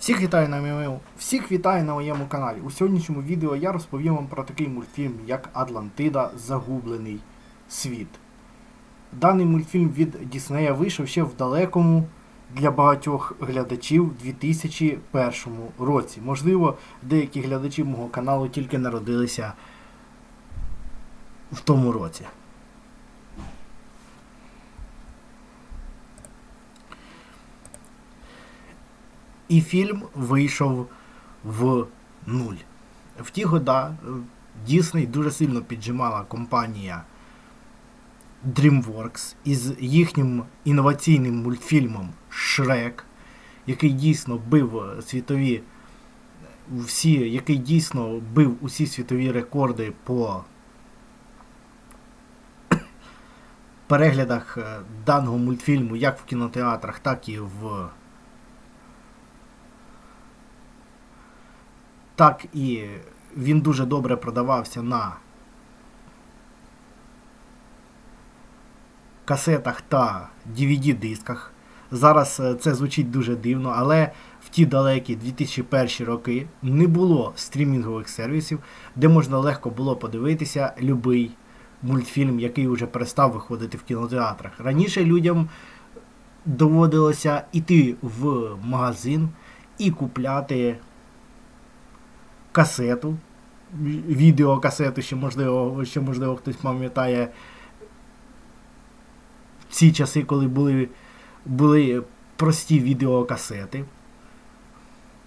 Всіх вітаю на моєму, всіх вітаю на моєму каналі. У сьогоднішньому відео я розповім вам про такий мультфільм, як Атлантида Загублений світ. Даний мультфільм від Діснея вийшов ще в далекому для багатьох глядачів 2001 році. Можливо, деякі глядачі мого каналу тільки народилися в тому році. І фільм вийшов в нуль. В ті года Дісней дуже сильно піджимала компанія DreamWorks із їхнім інноваційним мультфільмом Шрек, який дійсно бив світові всі, який дійсно бив усі світові рекорди по переглядах е, даного мультфільму як в кінотеатрах, так і в так і він дуже добре продавався на касетах та DVD-дисках. Зараз е, це звучить дуже дивно, але в ті далекі 2001 роки не було стрімінгових сервісів, де можна легко було подивитися будь-який мультфільм, який вже перестав виходити в кінотеатрах. Раніше людям доводилося йти в магазин і купляти касету, відеокасету, ще можливо, ще можливо хтось пам'ятає ці часи, коли були, були прості відеокасети.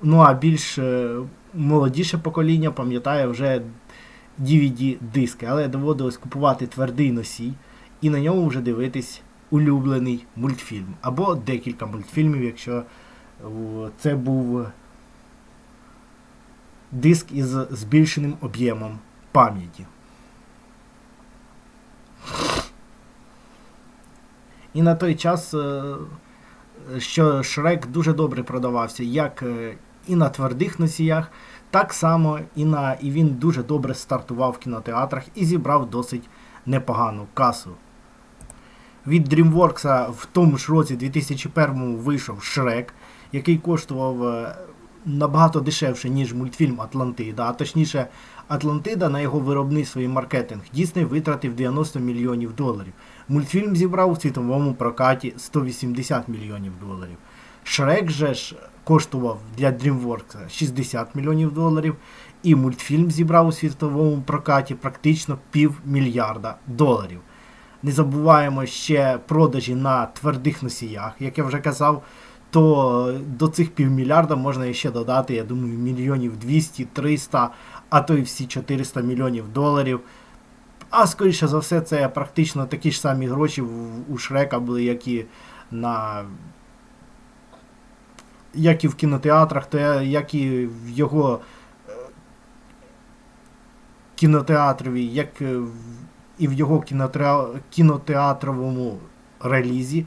Ну а більш е, молодіше покоління пам'ятає вже DVD-диски, але доводилось купувати твердий носій і на ньому вже дивитись улюблений мультфільм. Або декілька мультфільмів, якщо це був диск із збільшеним об'ємом пам'яті. І на той час, е, що Шрек дуже добре продавався, як е, і на твердих носіях, так само і на і він дуже добре стартував в кінотеатрах і зібрав досить непогану касу. Від DreamWorks в тому ж році 2001 вийшов Шрек, який коштував е, набагато дешевше, ніж мультфільм Атлантида, а точніше, Атлантида на його виробництво і маркетинг Дісней витратив 90 мільйонів доларів. Мультфільм зібрав у світовому прокаті 180 мільйонів доларів. Шрек же ж коштував для DreamWorks 60 мільйонів доларів, і мультфільм зібрав у світовому прокаті практично півмільярда доларів. Не забуваємо ще продажі на твердих носіях, як я вже казав то до цих півмільярда можна ще додати, я думаю, мільйонів 200, 300, а то й всі 400 мільйонів доларів. А скоріше за все, це практично такі ж самі гроші у Шрека були, як і на. Як і в кінотеатрах, то як і в його е, кінотеатрові, як і в його кінотеатровому релізі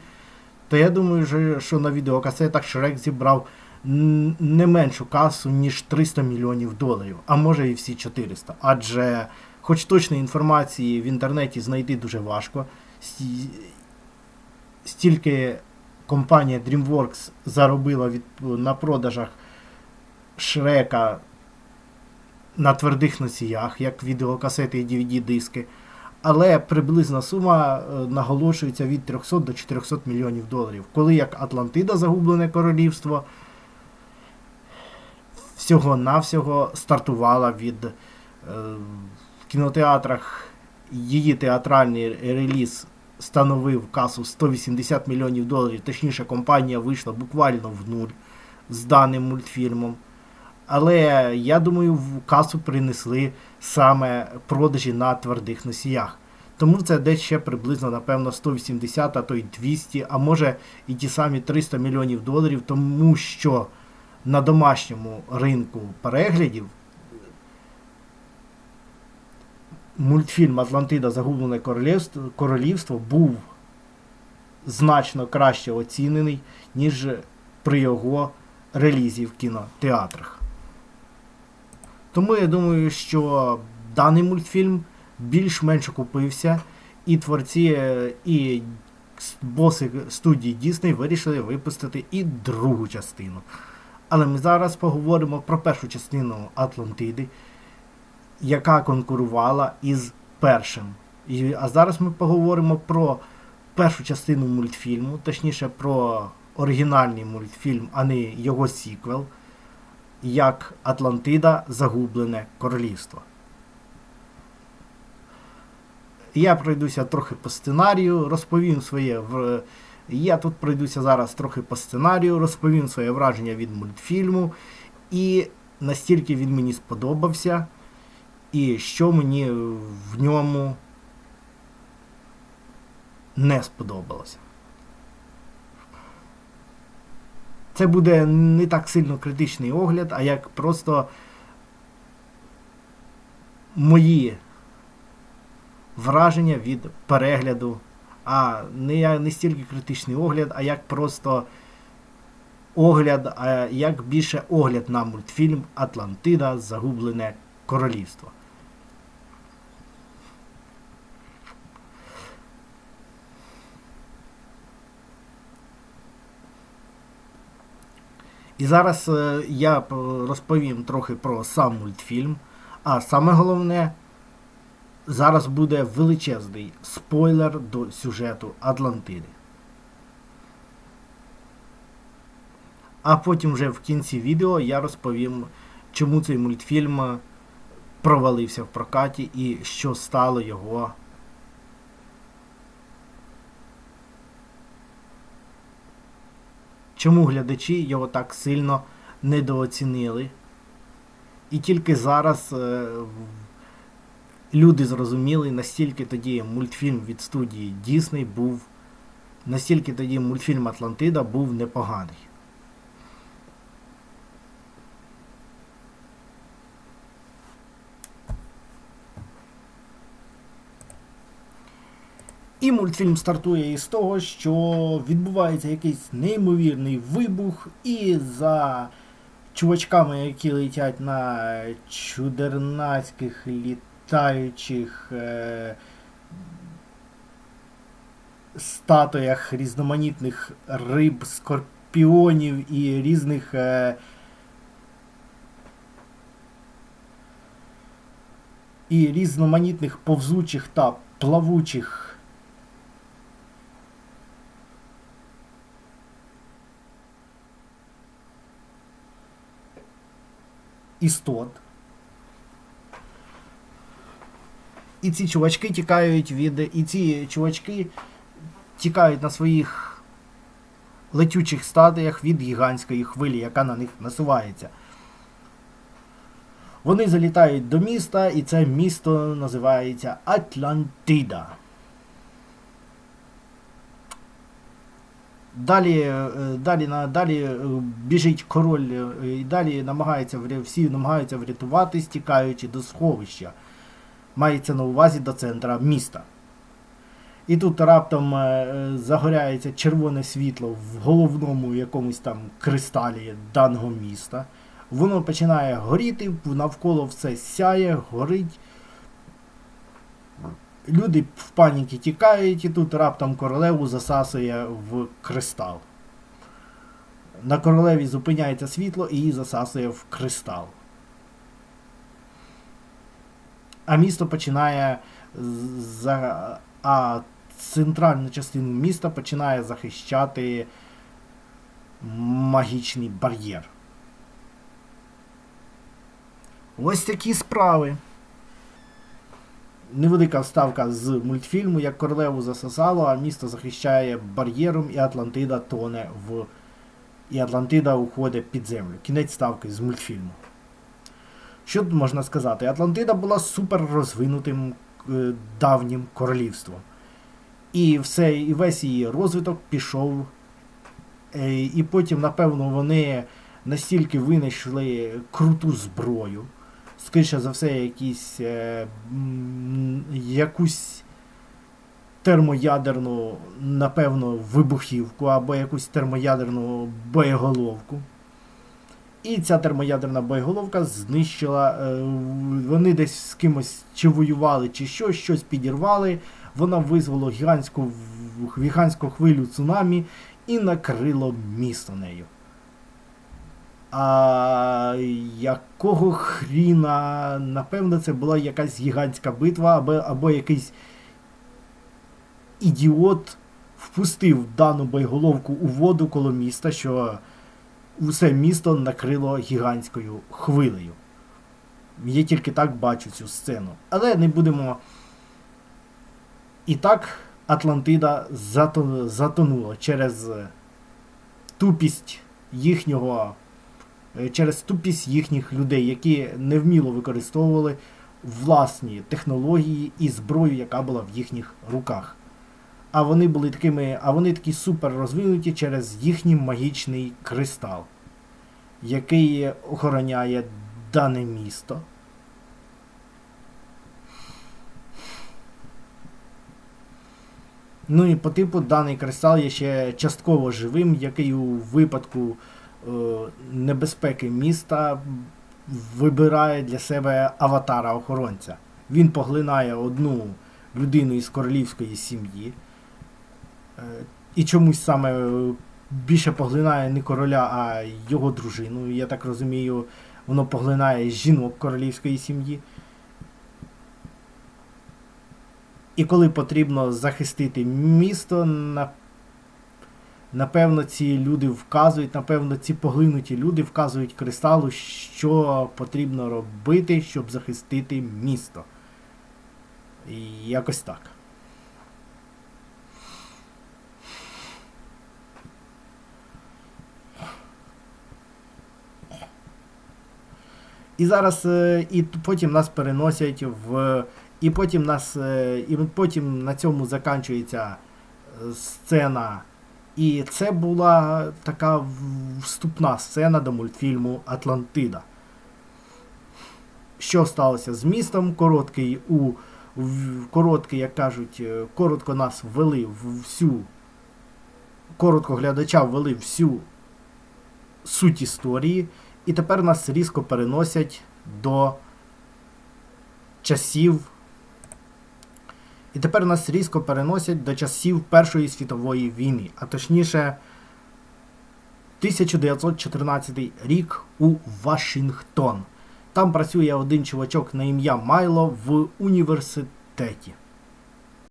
то я думаю, що на відеокасетах Шрек зібрав не меншу касу, ніж 300 мільйонів доларів, а може і всі 400. Адже, хоч точної інформації в інтернеті знайти дуже важко, стільки компанія DreamWorks заробила від, на продажах Шрека на твердих носіях, як відеокасети і DVD-диски але приблизна сума е, наголошується від 300 до 400 мільйонів доларів. Коли як Атлантида Загублене Королівство всього-навсього стартувала від е, в кінотеатрах її театральний реліз становив касу 180 мільйонів доларів, точніше, компанія вийшла буквально в нуль з даним мультфільмом. Але я думаю, в касу принесли саме продажі на твердих носіях. Тому це десь ще приблизно, напевно, 180, а то й 200, а може і ті самі 300 мільйонів доларів, тому що на домашньому ринку переглядів мультфільм Атлантида Загублене Королівство, Королівство був значно краще оцінений, ніж при його релізі в кінотеатрах. Тому я думаю, що даний мультфільм більш-менш окупився, і творці, е, і боси студії Disney вирішили випустити і другу частину. Але ми зараз поговоримо про першу частину Атлантиди, яка конкурувала із першим. А зараз ми поговоримо про першу частину мультфільму, точніше про оригінальний мультфільм, а не його сіквел, як Атлантида Загублене Королівство. Я пройдуся трохи по сценарію, розповім своє в. Я тут пройдуся зараз трохи по сценарію, розповім своє враження від мультфільму, і настільки він мені сподобався, і що мені в ньому не сподобалося. Це буде не так сильно критичний огляд, а як просто мої враження від перегляду, а не, не стільки критичний огляд, а як просто огляд, а як більше огляд на мультфільм Атлантида Загублене Королівство. І зараз е, я розповім трохи про сам мультфільм. А саме головне, зараз буде величезний спойлер до сюжету Атлантиди. А потім вже в кінці відео я розповім, чому цей мультфільм провалився в прокаті і що стало його. Чому глядачі його так сильно недооцінили? І тільки зараз е, люди зрозуміли, настільки тоді мультфільм від студії Дісней був, настільки тоді мультфільм Атлантида був непоганий. І мультфільм стартує із того, що відбувається якийсь неймовірний вибух, і за чувачками, які летять на чудернацьких літаючих е, статуях різноманітних риб, скорпіонів і різних. Е, і різноманітних повзучих та плавучих істот. І ці чувачки тікають від. І ці чувачки тікають на своїх летючих стадіях від гігантської хвилі, яка на них насувається. Вони залітають до міста, і це місто називається Атлантида. Далі е, далі, далі е, біжить король е, і далі намагається всі намагаються врятувати, стікаючи до сховища. Мається на увазі до центра міста. І тут раптом загоряється червоне світло в головному якомусь там кристалі даного міста. Воно починає горіти, навколо все сяє, горить. Люди в паніки тікають і тут раптом королеву засасує в кристал. На королеві зупиняється світло і її засасує в кристал. А місто починає за... а центральну частину міста починає захищати магічний бар'єр. Ось такі справи невелика вставка з мультфільму, як королеву засосало, а місто захищає бар'єром, і Атлантида тоне в. І Атлантида уходить під землю. Кінець ставки з мультфільму. Що тут можна сказати? Атлантида була супер розвинутим е, давнім королівством. І все, і весь її розвиток пішов. Е, і потім, напевно, вони настільки винайшли круту зброю скоріше за все, якісь, е, якусь термоядерну, напевно, вибухівку або якусь термоядерну боєголовку. І ця термоядерна боєголовка знищила. Е, вони десь з кимось чи воювали, чи що, щось підірвали. Вона визвала гігантську гігантську хвилю цунамі і накрило місто нею. А якого хріна? Напевно, це була якась гігантська битва, або, або якийсь ідіот впустив дану боєголовку у воду коло міста, що усе місто накрило гігантською хвилею. Я тільки так бачу цю сцену. Але не будемо. І так Атлантида затонула через тупість їхнього. Е, Через тупість їхніх людей, які невміло використовували власні технології і зброю, яка була в їхніх руках. А вони були такими, а вони такі супер розвинуті через їхній магічний кристал, який охороняє дане місто. Ну і по типу даний кристал є ще частково живим, який у випадку небезпеки міста вибирає для себе аватара охоронця. Він поглинає одну людину із королівської сім'ї. Е, і чомусь саме е, більше поглинає не короля, а його дружину. Я так розумію, воно поглинає жінок королівської сім'ї. І коли потрібно захистити місто, на- напевно, ці люди вказують, напевно, ці поглинуті люди вказують кристалу, що потрібно робити, щоб захистити місто. І якось так. І зараз е, і потім нас переносять в. І потім нас. е, І потім на цьому закінчується е, сцена. І це була така вступна сцена до мультфільму Атлантида. Що сталося з містом? Короткий у короткий, як кажуть, е, коротко нас ввели в всю. Коротко глядача ввели всю суть історії. І тепер нас різко переносять до часів. І тепер нас різко переносять до часів Першої світової війни, а точніше 1914 рік у Вашингтон. Там працює один чувачок на ім'я Майло в університеті.